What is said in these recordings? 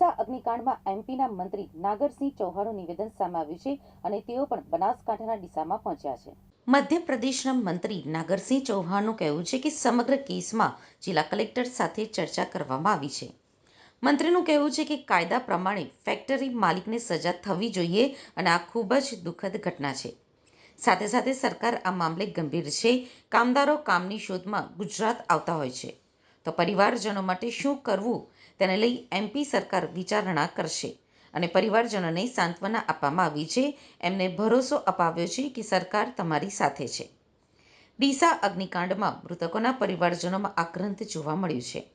ડીસા અગ્નિકાંડમાં એમપીના મંત્રી નાગરસિંહ ચૌહાણનું નિવેદન સામે આવ્યું છે અને તેઓ પણ બનાસકાંઠાના ડીસામાં પહોંચ્યા છે. મધ્યપ્રદેશના મંત્રી નાગરસિંહ ચૌહાણનું કહેવું છે કે સમગ્ર કેસમાં જિલ્લા કલેક્ટર સાથે ચર્ચા કરવામાં આવી છે. મંત્રીનું કહેવું છે કે કાયદા પ્રમાણે ફેક્ટરી માલિકને સજા થવી જોઈએ અને આ ખૂબ જ દુઃખદ ઘટના છે. સાથે સાથે સરકાર આ મામલે ગંભીર છે. કામદારો કામની શોધમાં ગુજરાત આવતા હોય છે. તો પરિવારજનો માટે શું કરવું તેને લઈ એમપી સરકાર વિચારણા કરશે. અને પરિવારજનોને સાંત્વના આપવામાં આવી છે. એમને ભરોસો અપાવ્યો છે કે સરકાર તમારી સાથે છે. ડીસા અગ્નિકાંડમાં મૃતકોના પરિવારજનોમાં આક્રંત જોવા મળ્યું છે.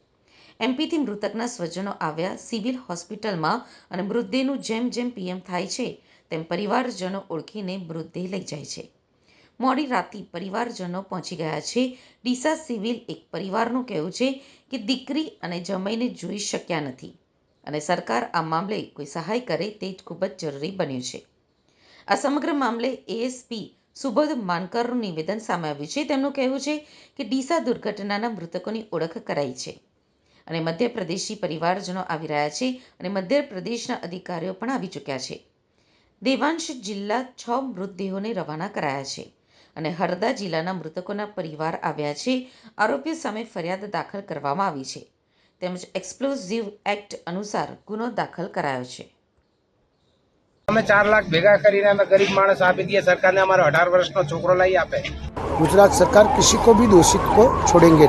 એમપીથી મૃતકના સ્વજનો આવ્યા સિવિલ હોસ્પિટલમાં અને મૃતદેહનું જેમ જેમ પીએમ થાય છે, તેમ પરિવારજનો ઓળખીને મૃતદેહ લઈ જાય છે. મોડી રાતે પરિવારજનો પહોંચી ગયા છે. ડીસા સિવિલ એક પરિવારનું કહેવું છે કે દીકરી અને જમાઈને જોઈ શક્યા નથી અને સરકાર આ મામલે કોઈ સહાય કરે તે જ ખૂબ જ જરૂરી બન્યું છે. આ સમગ્ર મામલે એએસપી સુબોધ માનકરનું નિવેદન સામે આવ્યું છે. તેમનું કહેવું છે કે ડીસા દુર્ઘટનાના મૃતકોની ઓળખ કરાઈ છે અને મધ્યપ્રદેશી પરિવારજનો આવી રહ્યા છે અને મધ્યપ્રદેશના અધિકારીઓ પણ આવી ચૂક્યા છે. દેવાંશ જિલ્લા છ મૃતદેહોને રવાના કરાયા છે. અને હરદા જિલ્લાના મૃતકોના પરિવાર આવ્યા છે. આરોપીઓ સામે ફરિયાદ દાખલ કરવામાં આવી છે. તેમજ એક્સપ્લોઝિવ એક્ટ અનુસાર ગુનો દાખલ કરાયો છે. અમે ચાર લાખ ભેગા કરીને અમે ગરીબ માણસ આપી દઈએ સરકારને અમારો અઢાર વર્ષનો છોકરો લઈ આપે. ગુજરાત સરકાર કિસી કો ભી દોષિત કો છોડેંગે